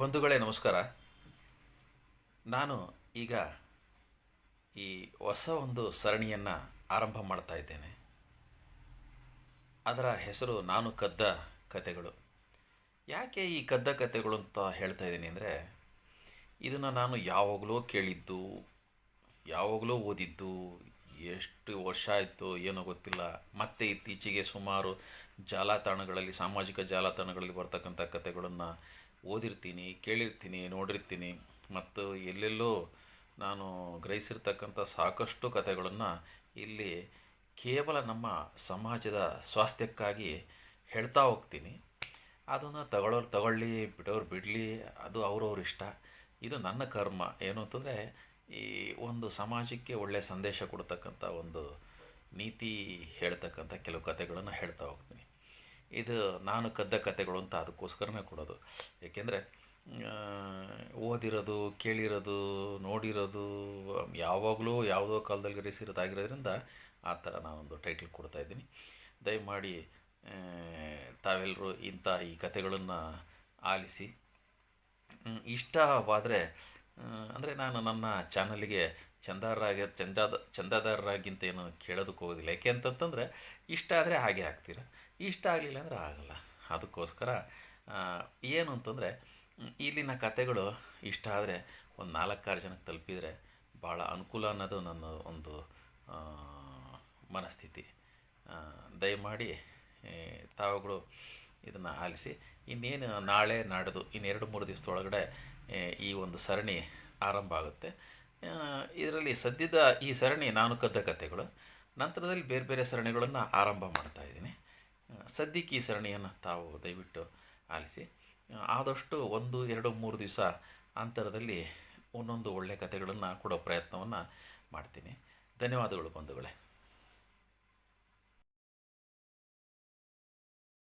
ಬಂಧುಗಳೇ, ನಮಸ್ಕಾರ. ನಾನು ಈಗ ಈ ಹೊಸ ಒಂದು ಸರಣಿಯನ್ನು ಆರಂಭ ಮಾಡ್ತಾ ಇದ್ದೇನೆ. ಅದರ ಹೆಸರು ನಾನು ಕದ್ದ ಕತೆಗಳು. ಯಾಕೆ ಈ ಕದ್ದ ಕತೆಗಳು ಅಂತ ಹೇಳ್ತಾ ಇದ್ದೀನಿ ಅಂದರೆ, ಇದನ್ನು ನಾನು ಯಾವಾಗಲೂ ಕೇಳಿದ್ದು, ಯಾವಾಗಲೂ ಓದಿದ್ದು, ಎಷ್ಟು ವರ್ಷ ಆಯಿತು ಏನೋ ಗೊತ್ತಿಲ್ಲ. ಮತ್ತೆ ಇತ್ತೀಚೆಗೆ ಸುಮಾರು ಜಾಲತಾಣಗಳಲ್ಲಿ, ಸಾಮಾಜಿಕ ಜಾಲತಾಣಗಳಲ್ಲಿ ಬರ್ತಕ್ಕಂಥ ಕತೆಗಳನ್ನು ಓದಿರ್ತೀನಿ, ಕೇಳಿರ್ತೀನಿ, ನೋಡಿರ್ತೀನಿ. ಮತ್ತು ಎಲ್ಲೆಲ್ಲೋ ನಾನು ಗ್ರಹಿಸಿರ್ತಕ್ಕಂಥ ಸಾಕಷ್ಟು ಕಥೆಗಳನ್ನು ಇಲ್ಲಿ ಕೇವಲ ನಮ್ಮ ಸಮಾಜದ ಸ್ವಾಸ್ಥ್ಯಕ್ಕಾಗಿ ಹೇಳ್ತಾ ಹೋಗ್ತೀನಿ. ಅದನ್ನು ತಗೊಳ್ಳೋರು ತಗೊಳ್ಳಿ, ಬಿಡೋರು ಬಿಡಲಿ, ಅದು ಅವ್ರವ್ರ ಇಷ್ಟ. ಇದು ನನ್ನ ಕರ್ಮ. ಏನು ಅಂತಂದರೆ, ಈ ಒಂದು ಸಮಾಜಕ್ಕೆ ಒಳ್ಳೆಯ ಸಂದೇಶ ಕೊಡ್ತಕ್ಕಂಥ ಒಂದು ನೀತಿ ಹೇಳ್ತಕ್ಕಂಥ ಕೆಲವು ಕಥೆಗಳನ್ನು ಹೇಳ್ತಾ ಹೋಗ್ತೀನಿ. ಇದು ನಾನು ಕದ್ದ ಕತೆಗಳು ಅಂತ ಅದಕ್ಕೋಸ್ಕರನೇ ಕೊಡೋದು. ಏಕೆಂದರೆ ಓದಿರೋದು, ಕೇಳಿರೋದು, ನೋಡಿರೋದು, ಯಾವಾಗಲೂ ಯಾವುದೋ ಕಾಲದಲ್ಲಿ ಗ್ರಹಿಸಿರೋದಾಗಿರೋದ್ರಿಂದ ಆ ಥರ ನಾನೊಂದು ಟೈಟಲ್ ಕೊಡ್ತಾ ಇದ್ದೀನಿ. ದಯಮಾಡಿ ತಾವೆಲ್ಲರೂ ಇಂಥ ಈ ಕತೆಗಳನ್ನು ಆಲಿಸಿ. ಇಷ್ಟವಾದರೆ ಅಂದರೆ ನಾನು ನನ್ನ ಚಾನಲ್ಗೆ ಚಂದಾರರಾಗಿ ಚಂದಾದ ಚಂದಾದಾರರಾಗಿಂತ ಏನು ಕೇಳೋದಕ್ಕೆ ಹೋಗೋದಿಲ್ಲ. ಯಾಕೆ ಅಂತಂತಂದರೆ, ಇಷ್ಟ ಆದರೆ ಹಾಗೆ ಆಗ್ತೀರ ಇಷ್ಟ ಆಗಲಿಲ್ಲ ಅಂದರೆ ಆಗಲ್ಲ. ಅದಕ್ಕೋಸ್ಕರ ಏನು ಅಂತಂದರೆ ಇಲ್ಲಿನ ಕತೆಗಳು ಇಷ್ಟ ಆದರೆ ಒಂದು ನಾಲ್ಕಾರು ಜನಕ್ಕೆ ತಲುಪಿದರೆ ಭಾಳ ಅನುಕೂಲ ಅನ್ನೋದು ನನ್ನ ಒಂದು ಮನಸ್ಥಿತಿ. ದಯಮಾಡಿ ತಾವುಗಳು ಇದನ್ನು ಆಲಿಸಿ. ಇನ್ನೇನು ನಾಳೆ ನಾಡ್ದು ಇನ್ನೆರಡು ಮೂರು ದಿವಸದೊಳಗಡೆ ಈ ಒಂದು ಸರಣಿ ಆರಂಭ ಆಗುತ್ತೆ. ಇದರಲ್ಲಿ ಸದ್ಯದ ಈ ಸರಣಿ ನಾನು ಕದ್ದ ಕಥೆಗಳು ನಂತರದಲ್ಲಿ ಬೇರೆ ಬೇರೆ ಸರಣಿಗಳನ್ನು ಆರಂಭ ಮಾಡ್ತಾ ಇದ್ದೀನಿ. ಸದ್ಯಕ್ಕೆ ಈ ಸರಣಿಯನ್ನು ತಾವು ದಯವಿಟ್ಟು ಆಲಿಸಿ. ಆದಷ್ಟು ಒಂದು, ಎರಡು, ಮೂರು ದಿವಸ ಅಂತರದಲ್ಲಿ ಒಂದೊಂದು ಒಳ್ಳೆಯ ಕಥೆಗಳನ್ನು ಕೊಡೋ ಪ್ರಯತ್ನವನ್ನು ಮಾಡ್ತೀನಿ. ಧನ್ಯವಾದಗಳು ಬಂಧುಗಳೇ.